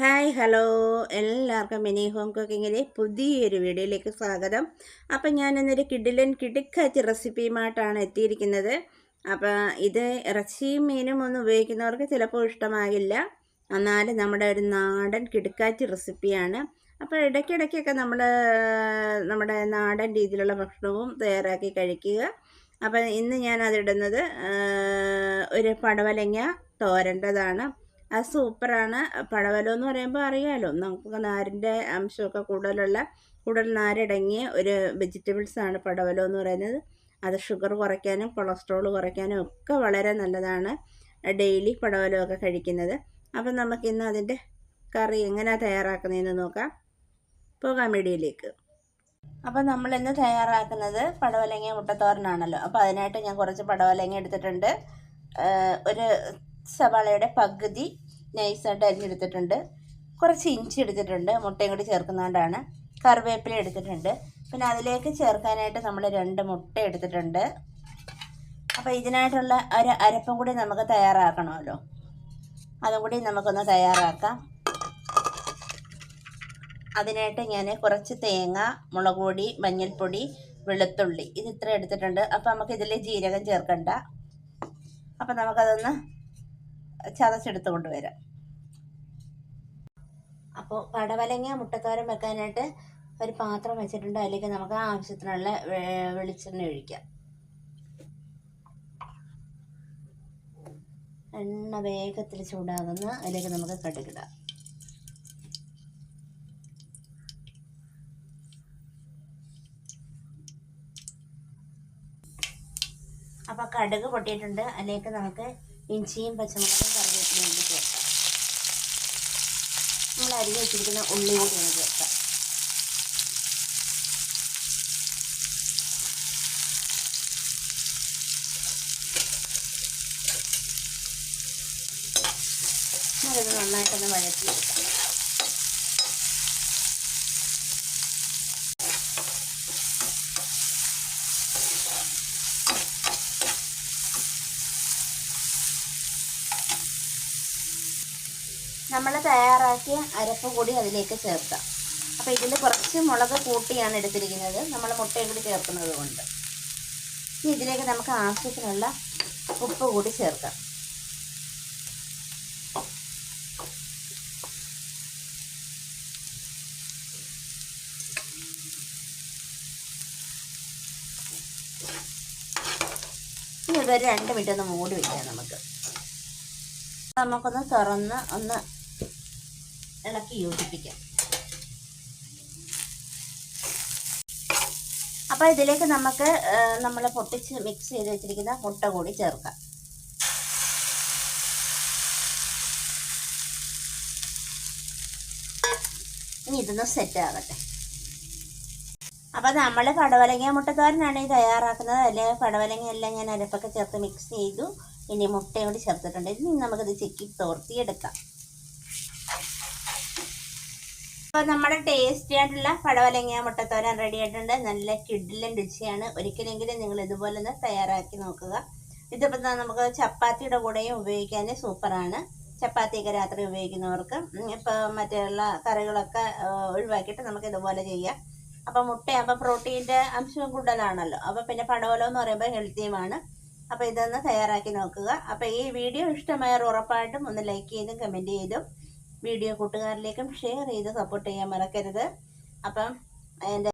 Hi hello. എല്ലാവർക്കും mini home കുക്കിങ്ങിലെ പുതിയൊരു വീഡിയോയിലേക്ക് സ്വാഗതം. അപ്പം ഞാൻ ഇന്നൊരു കിഡിലൻ കിടുക്കാച്ചി റെസിപ്പിയുമായിട്ടാണ് എത്തിയിരിക്കുന്നത്. അപ്പം ഇത് ഇറച്ചിയും മീനും ഒന്നും ഉപയോഗിക്കുന്നവർക്ക് ചിലപ്പോൾ ഇഷ്ടമാകില്ല. എന്നാലും നമ്മുടെ ഒരു നാടൻ കിടുക്കാച്ചി റെസിപ്പിയാണ്. അപ്പോൾ ഇടയ്ക്കിടയ്ക്കൊക്കെ നമ്മൾ നമ്മുടെ നാടൻ രീതിയിലുള്ള ഭക്ഷണവും തയ്യാറാക്കി കഴിക്കുക. അപ്പം ഇന്ന് ഞാൻ അതിടുന്നത് ഒരു പടവലങ്ങ തോരേണ്ടതാണ് അത് സൂപ്പറാണ്. പഴവലോ എന്ന് പറയുമ്പോൾ അറിയാമല്ലോ നമുക്ക് നാരിന്റെ അംശമൊക്കെ കൂടുതലുള്ള കൂടുതൽ നാരടങ്ങിയ ഒരു വെജിറ്റബിൾസാണ് പടവലം എന്ന് പറയുന്നത്. അത് ഷുഗർ കുറയ്ക്കാനും കൊളസ്ട്രോൾ കുറയ്ക്കാനും ഒക്കെ വളരെ നല്ലതാണ് ഡെയിലി പടവലമൊക്കെ കഴിക്കുന്നത്. അപ്പം നമുക്കിന്ന് അതിന്റെ കറി എങ്ങനെയാണ് തയ്യാറാക്കുന്നതെന്ന് നോക്കാം. പോകാം വീഡിയോയിലേക്ക്. അപ്പം നമ്മളിന്ന് തയ്യാറാക്കുന്നത് പടവലങ്ങ മുട്ടത്തോരനാണല്ലോ. അപ്പോൾ അതിനായിട്ട് ഞാൻ കുറച്ച് പടവലങ്ങ എടുത്തിട്ടുണ്ട്. ഒരു സവാളയുടെ പകുതി നൈസായിട്ട് അരിഞ്ഞെടുത്തിട്ടുണ്ട്. കുറച്ച് ഇഞ്ചി എടുത്തിട്ടുണ്ട്. മുട്ടയും കൂടി ചേർക്കുന്നതുകൊണ്ടാണ് കറിവേപ്പില എടുത്തിട്ടുണ്ട്. പിന്നെ അതിലേക്ക് ചേർക്കാനായിട്ട് നമ്മൾ രണ്ട് മുട്ട എടുത്തിട്ടുണ്ട്. അപ്പോൾ ഇതിനായിട്ടുള്ള ഒരു അരപ്പും കൂടി നമുക്ക് തയ്യാറാക്കണമല്ലോ. അതും കൂടി നമുക്കൊന്ന് തയ്യാറാക്കാം. അതിനായിട്ട് ഞാൻ കുറച്ച് തേങ്ങ മുളക് പൊടി മഞ്ഞൾപ്പൊടി വെളുത്തുള്ളി ഇത് ഇത്ര എടുത്തിട്ടുണ്ട്. അപ്പോൾ നമുക്ക് ഇതിൽ ജീരകം ചേർക്കണ്ട. അപ്പോൾ നമുക്കതൊന്ന് ചതച്ചെടുത്ത് കൊണ്ടുവരാം. അപ്പോൾ പടവലങ്ങ മുട്ടത്തോരൻ വെക്കാനായിട്ട് ഒരു പാത്രം വെച്ചിട്ടുണ്ട്. അല്ലെങ്കിൽ നമുക്ക് ആവശ്യത്തിനുള്ള വെളിച്ചെണ്ണ ഒഴിക്കാം. എണ്ണ വേഗത്തിൽ ചൂടാകുന്ന അതിലേക്ക് നമുക്ക് കടുകിടാം. അപ്പോൾ കടുക് പൊട്ടിയിട്ടുണ്ട്. അതിലേക്ക് നമുക്ക് ഇഞ്ചിയും പച്ചമുളകും കറിവേപ്പിലയും കൂടി ചേർക്കാം നമ്മൾ അരിഞ്ഞ് വെച്ചിരിക്കുന്ന ഉള്ളി കൂടി ഒന്ന് ചേർക്കാം നല്ലത് നന്നായിട്ടൊന്ന് വഴറ്റിയെടുക്കാം. നമ്മൾ തയ്യാറാക്കിയ അരപ്പ് കൂടി അതിലേക്ക് ചേർക്കാം. അപ്പോൾ ഇതിൽ കുറച്ച് മുളക് കൂട്ടിയാണ് എടുത്തിരിക്കുന്നത്. നമ്മൾ മുട്ടയും കൂടി ചേർക്കുന്നത് കൊണ്ട്. ഇനി ഇതിലേക്ക് നമുക്ക് ആവശ്യത്തിനുള്ള ഉപ്പ് കൂടി ചേർക്കാം. ഇനി ഇതൊരു രണ്ട് മിനിറ്റ് ഒന്ന് മൂടി വയ്ക്കാം നമുക്ക്. നമുക്കൊന്ന് തുറന്ന് ഒന്ന് ഇളക്കി യോജിപ്പിക്കാം. അപ്പോൾ ഇതിലേക്ക് നമുക്ക് നമ്മൾ പൊട്ടിച്ച് മിക്സ് ചെയ്ത് വെച്ചിരിക്കുന്ന മുട്ട കൂടി ചേർക്കാം. ഇനി ഇതൊന്ന് സെറ്റ് ആകട്ടെ അപ്പോൾ നമ്മൾ പടവലങ്ങ മുട്ടത്തോരനാണ് ഈ തയ്യാറാക്കുന്നത്. അതിൽ കടവലങ്ങ എല്ലാം ഞാൻ അരപ്പൊക്കെ ചേർത്ത് മിക്സ് ചെയ്തു. ഇനി മുട്ടയും കൂടി ചേർത്തിട്ടുണ്ട്. ഇനി നമുക്കിത് ചിക്കി തോർത്തിയെടുക്കാം. അപ്പോൾ നമ്മുടെ ടേസ്റ്റി ആയിട്ടുള്ള പടവലങ്ങ മുട്ടത്തോരൻ റെഡി ആയിട്ടുണ്ട്. നല്ല കിഡിലും രുചിയാണ്. ഒരിക്കലെങ്കിലും നിങ്ങൾ ഇതുപോലെ ഒന്ന് തയ്യാറാക്കി നോക്കുക. ഇതിപ്പോൾ നമുക്ക് ചപ്പാത്തിയുടെ കൂടെയും ഉപയോഗിക്കാൻ സൂപ്പറാണ്. ചപ്പാത്തിയൊക്കെ രാത്രി ഉപയോഗിക്കുന്നവർക്ക്. ഇപ്പോൾ മറ്റുള്ള കറികളൊക്കെ ഒഴിവാക്കിയിട്ട് നമുക്ക് ഇതുപോലെ ചെയ്യാം. അപ്പോൾ മുട്ടയാകുമ്പോൾ പ്രോട്ടീന്റെ അംശം കൂടുതലാണല്ലോ. അപ്പോൾ പിന്നെ പടവലം എന്ന് പറയുമ്പോൾ ഹെൽത്തിയുമാണ് അപ്പോൾ ഇതൊന്ന് തയ്യാറാക്കി നോക്കുക. അപ്പോൾ ഈ വീഡിയോ ഇഷ്ടമായാൽ ഉറപ്പായിട്ടും ഒന്ന് ലൈക്ക് ചെയ്തും കമന്റ് ചെയ്തും. വീഡിയോ കൂട്ടുകാരിലേക്കും ഷെയർ ചെയ്ത് സപ്പോർട്ട് ചെയ്യാൻ മറക്കരുത്. അപ്പം എന്റെ